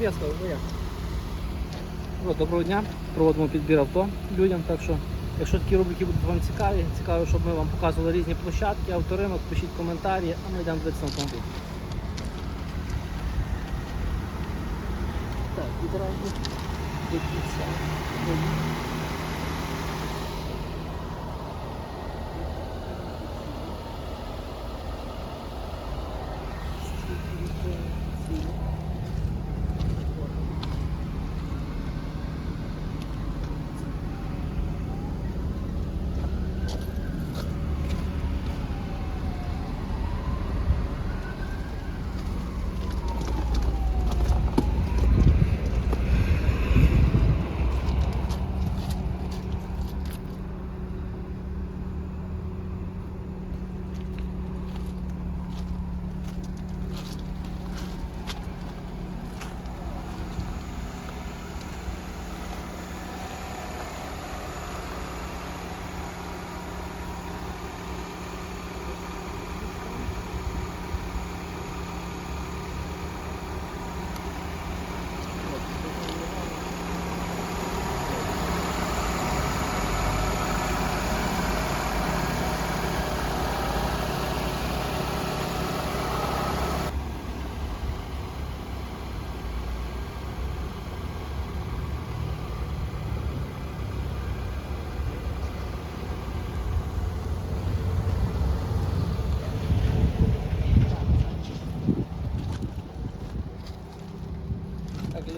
Ну як? От, доброго дня. Проводимо підбір авто людям. Так що, якщо такі рубрики будуть вам цікаві, цікаво, щоб ми вам показували різні площадки, авторинок, пишіть коментарі, а ми йдемо дивитися на автомобіль. Так, відразу до кінця. Так,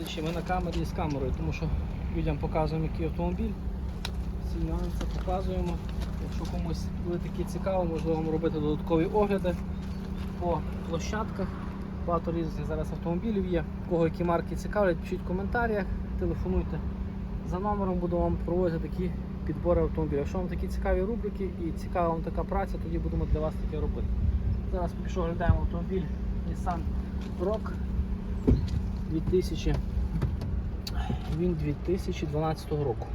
глядачі, ми на камері з камерою, тому що людям показуємо, який автомобіль. Всі нюанси показуємо. Якщо комусь буде такі цікаво, можливо вам робити додаткові огляди по площадках. Багато різних зараз автомобілів є. Кого які марки цікавлять, пишіть в коментарях, телефонуйте за номером, буду вам проводити такі підбори автомобілів. Якщо вам такі цікаві рубрики і цікава вам така праця, тоді будемо для вас таке робити. Зараз поки що оглядаємо автомобіль Nissan Rogue 2000, він 2012 року.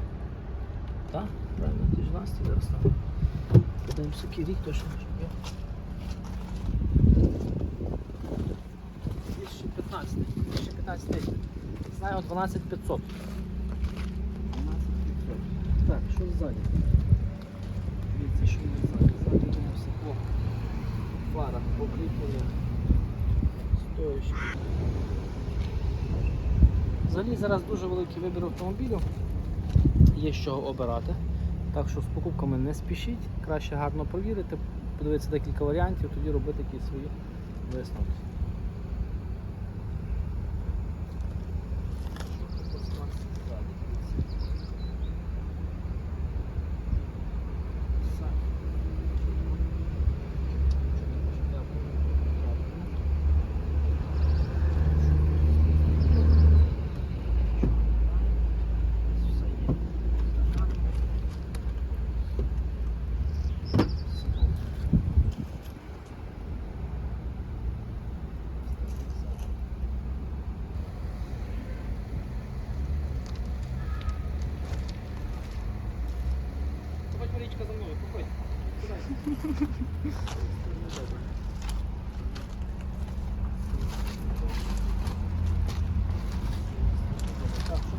Так? Правильно, 2012 зараз там. Подивимося, який рік точно я. 2015. 2015 рік. Знаю 12500. 12500. Так, що ззаді? Дивіться, що є ззаді. Ззаді у нас по фарах, покріплення. Стоячки. Взагалі зараз дуже великий вибір автомобілів, є з чого обирати. Так що з покупками не спішіть, краще гарно провірити, подивитися декілька варіантів, тоді робити якісь свої висновки. За мною, проходь. Сідай. Так, що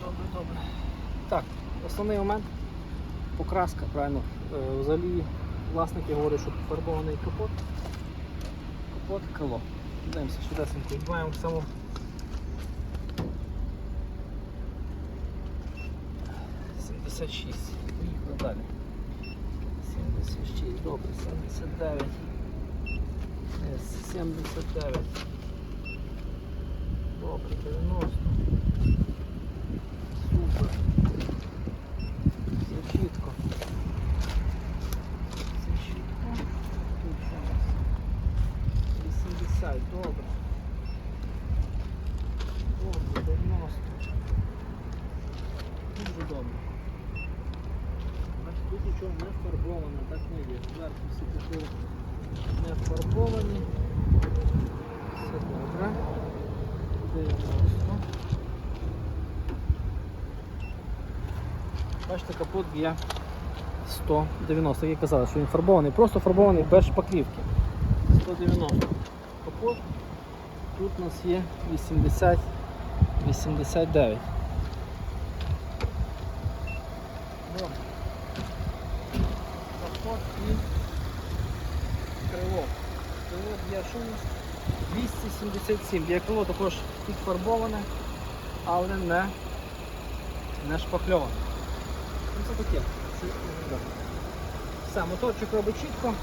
тут? Добре. Так, основний момент покраска, правильно. Е, Взагалі власники говорять, що пофарбований капот. Капот крило. Дивимося, швидесенько. Відбуваємо саму. Шість. Поїхали далі. 76, добре, 79. Е, 79. Добре. 90. Супер. Все чітко. Все чітко. Тут що у нас? 80, добре. Добре, 90. Дуже добре. Бачите, тут нічого не фарбовано, так не є. Зверху всі такі не фарбовані. Бачите, капот є 190. Як я казав, що він фарбований, просто фарбований без шпаклівки. 190 капот. Тут у нас є 80, 89. Добре. Капот і крило. Крило є що у нас? 277. Є крило також підфарбоване, але не, не шпакльоване. Це таке. Все, моторчик робить чітко,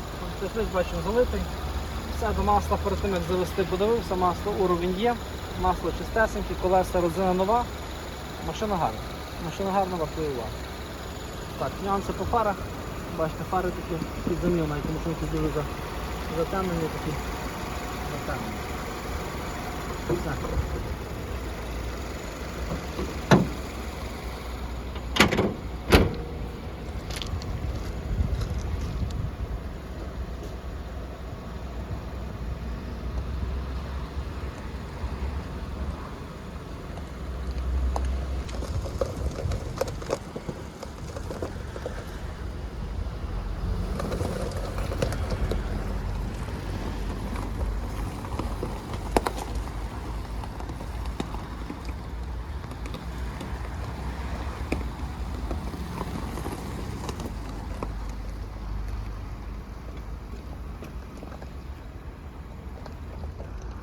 Ось бачимо залитий. Все до масла перед тим як завести подивився, масло уровень є, масло чистесеньке, колеса резина нова, машина гарна. Машина гарна вартує уваги. Так, нюанси по фарах. Бачите, фари такі під навіть, тому що вони дуже затемнені, такі затемнені. Все.